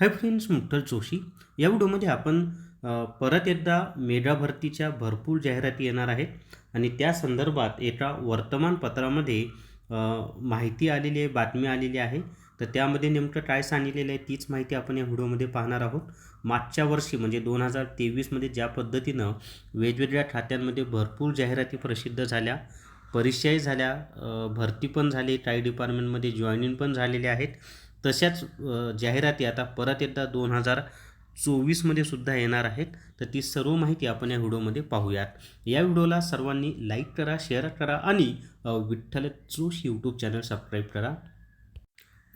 Hi friends मुक्तल Joshi. या व्हिडिओमध्ये आपण परत एकदा मेगा भरतीच्या भरपूर जाहिराती येणार आहेत आणि त्या संदर्भात एका वर्तमानपत्रामध्ये माहिती आलेली आहे बातमी आलेली आहे. तर त्यामध्ये नेमकं काय सांगितलेलं आहे तीच माहिती आपण या व्हिडिओमध्ये पाहणार आहोत. मागच्या वर्षी म्हणजे दोन हजार तेवीसमध्ये ज्या पद्धतीनं वेगवेगळ्या खात्यांमध्ये भरपूर जाहिराती प्रसिद्ध झाल्या परीक्षाही झाल्या भरती पण झाली काही डिपार्टमेंटमध्ये जॉईनिंग पण झालेले आहेत. तशाच जाहिराती आता परत एकदा दोन हजार चोवीसमध्ये सुद्धा येणार आहेत. तर ती सर्व माहिती आपण या व्हिडिओमध्ये पाहूयात. या व्हिडिओला सर्वांनी लाईक करा शेअर करा आणि विठ्ठल जोश यूट्यूब चॅनल सबस्क्राईब करा.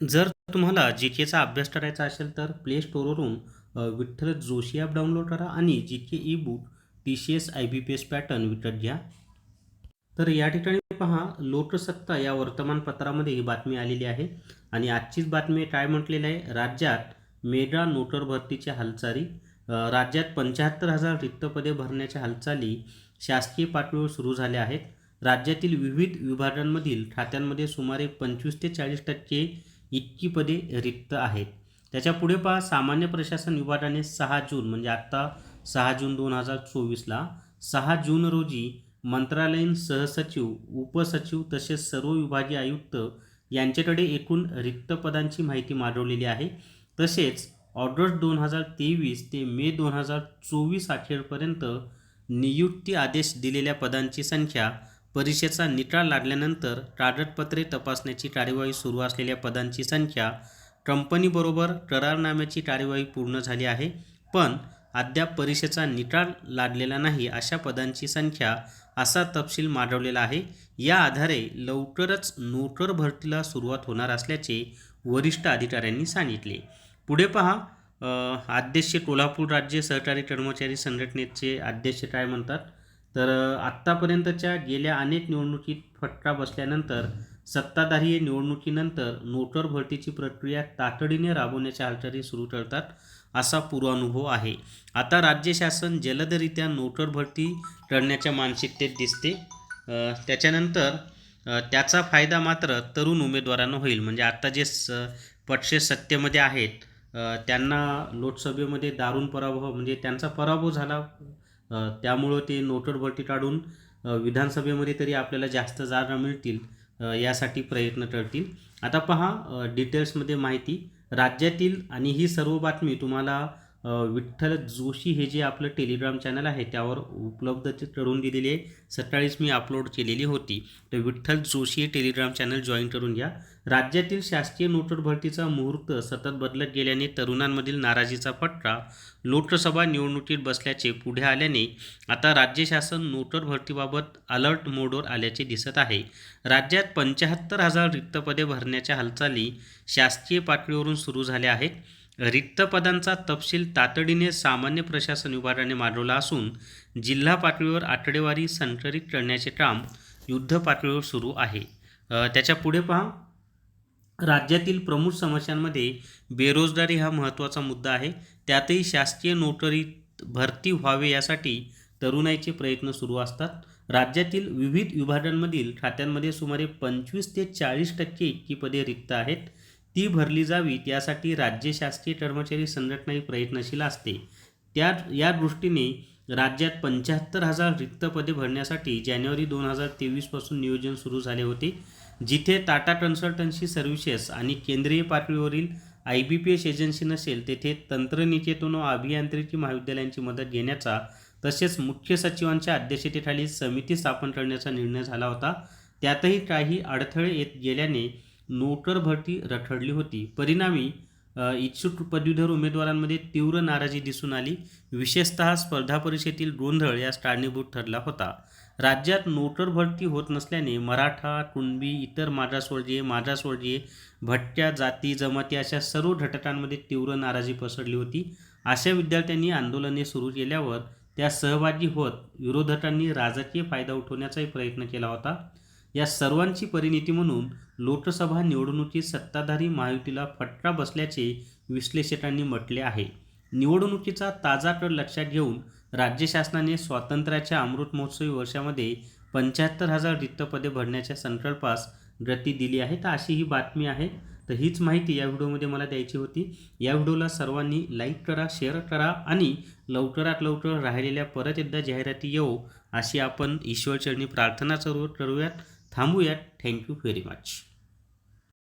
जर तुम्हाला जी केचा अभ्यास करायचा असेल तर प्ले स्टोअरवरून विठ्ठल जोशी ॲप डाउनलोड करा आणि G K e book T C S I B P S pattern विकत घ्या. तर या ठिकाणी पहा लोकसत्ता या वर्तमानपत्रामध्ये ही बातमी आलेली आहे. आणि आजचीच बातमी काय म्हटलेलं आहे? राज्यात मेगा नोटर भरतीच्या हालचाली. राज्यात पंच्याहत्तर हजार रिक्तपदे भरण्याच्या हालचाली शासकीय पातळीवर सुरू झाल्या आहेत. राज्यातील विविध विभागांमधील खात्यांमध्ये सुमारे पंचवीस ते चाळीस टक्के इतकी पदे रिक्त आहेत. त्याच्या पुढे पहा सामान्य प्रशासन विभागाने सहा जून म्हणजे आत्ता सहा जून दोन हजार चोवीसला सहा जून रोजी मंत्रालयीन सहसचिव उपसचिव तसेच सर्व विभागीय आयुक्त यांच्याकडे एकूण रिक्त पदांची माहिती मागवलेली आहे. तसेच ऑगस्ट दोन हजार तेवीस ते मे दोन हजार चोवीस अखेरपर्यंत नियुक्ती आदेश दिलेल्या पदांची संख्या परीक्षेचा निकाल लागल्यानंतर कागदपत्रे तपासण्याची कार्यवाही सुरू असलेल्या पदांची संख्या कंपनीबरोबर करारनाम्याची कार्यवाही पूर्ण झाली आहे. पण अद्याप परीक्षेचा निकाल लागलेला नाही अशा पदांची संख्या असा तपशील मांडवलेला आहे. या आधारे लवकरच नोकर भरतीला सुरुवात होणार असल्याचे वरिष्ठ अधिकाऱ्यांनी सांगितले. पुढे पहा. अ, अध्यक्ष कोल्हापूर राज्य सहकारी कर्मचारी संघटनेचे अध्यक्ष काय म्हणतात? तर आत्तापर्यंतच्या गेल्या अनेक निवडणुकीत फटका बसल्यानंतर सत्ताधारी निवडणुकीनंतर नोटर भरतीची प्रक्रिया तातडीने राबवण्याच्या हालचाली सुरू करतात असा पूर्वानुभव आहे. आता राज्य शासन जलदरित्या नोटर भरती करण्याच्या मानसिकतेत दिसते. त्याच्यानंतर त्याचा फायदा मात्र तरुण उमेदवारांना होईल. म्हणजे आता जे स पक्ष सत्तेमध्ये आहेत त्यांना लोकसभेमध्ये दारुण पराभव म्हणजे त्यांचा पराभव झाला त्यामुळं ते नोटर भरती काढून विधानसभेमध्ये तरी आपल्याला जास्त जागा मिळतील. यासाठी प्रयत्न करतील आता पहा डिटेल्समध्ये माहिती. राज्यातील आणि ही सर्व बातमी तुम्हाला विठ्ठल जोशी हे जे आपलं टेलिग्राम चॅनल आहे त्यावर उपलब्ध ते करून दिलेली आहे. सकाळीच मी अपलोड केलेली होती. तर विठ्ठल जोशी हे टेलिग्राम चॅनल जॉईन करून घ्या. राज्यातील शासकीय नोटर भरतीचा मुहूर्त सतत बदलत गेल्याने तरुणांमधील नाराजीचा फटका लोकसभा निवडणुकीत बसल्याचे पुढे आल्याने आता राज्य शासन नोटर भरतीबाबत अलर्ट मोडवर आल्याचे दिसत आहे. राज्यात पंच्याहत्तर हजार रिक्त पदे भरण्याच्या हालचाली शासकीय पातळीवरून सुरू झाल्या आहेत. रिक्त पदांचा तपशील तातडीने सामान्य प्रशासन विभागाने मांडवला असून जिल्हा पातळीवर आठडेवारी संकलित करण्याचे काम युद्ध पातळीवर सुरू आहे. त्याच्या पुढे पहा. राज्यातील प्रमुख समस्यांमध्ये बेरोजगारी हा महत्त्वाचा मुद्दा आहे. त्यातही शासकीय नोकरीत भरती व्हावे यासाठी तरुणाईचे प्रयत्न सुरू असतात. राज्यातील विविध विभागांमधील खात्यांमध्ये सुमारे पंचवीस ते चाळीस टक्के इतकी पदे रिक्त आहेत. ती भरली जावी यासाठी राज्य शासकीय कर्मचारी संघटनाही प्रयत्नशील असते. त्या या दृष्टीने राज्यात पंच्याहत्तर हजार रिक्त पदे भरण्यासाठी जानेवारी दोन हजार तेवीसपासून नियोजन सुरू झाले होते जिथे टाटा कन्सल्टन्सी सर्व्हिसेस आणि केंद्रीय पातळीवरील I B P S agency नसेल तेथे तंत्रनिकेतन व अभियांत्रिकी महाविद्यालयांची मदत घेण्याचा तसेच मुख्य सचिवांच्या अध्यक्षतेखाली समिती स्थापन करण्याचा निर्णय झाला होता. त्यातही काही अडथळे येत गेल्याने नोकर भरती रखडली होती. परिणामी इच्छुक पदवीधर उमेदवारांमध्ये तीव्र नाराजी दिसून आली. विशेषतः स्पर्धा परीक्षेतील गोंधळ यास कारणीभूत ठरला होता. राज्यात नोकर भरती होत नसल्याने मराठा कुणबी इतर मागासवर्गीय मागासवर्गीय भटक्या जाती जमाती अशा सर्व घटकांमध्ये तीव्र नाराजी पसरली होती. अशा विद्यार्थ्यांनी आंदोलने सुरू केल्यावर त्या सहभागी होत विरोधकांनी राजकीय फायदा उठवण्याचाही प्रयत्न केला होता. या सर्वांची परिणिती म्हणून लोकसभा निवडणुकीत सत्ताधारी महायुतीला फटका बसल्याचे विश्लेषकांनी म्हटले आहे. निवडणुकीचा ताजा कर लक्षात घेऊन राज्य शासनाने स्वातंत्र्याच्या अमृत महोत्सवी वर्षामध्ये पंच्याहत्तर हजार रिक्त पदे भरण्याच्या संकल्पास गती दिली आहे. तर अशी ही बातमी आहे. तर हीच माहिती या व्हिडिओमध्ये मला द्यायची होती. या व्हिडिओला सर्वांनी लाईक करा शेअर करा आणि लवकरात लवकर राहिलेल्या परत एकदा जाहिराती येऊ अशी आपण ईश्वरचरणी प्रार्थना सर्व करूयात. থাম্বু ইয়ার থ্যাংক ইউ ভেরি মাচ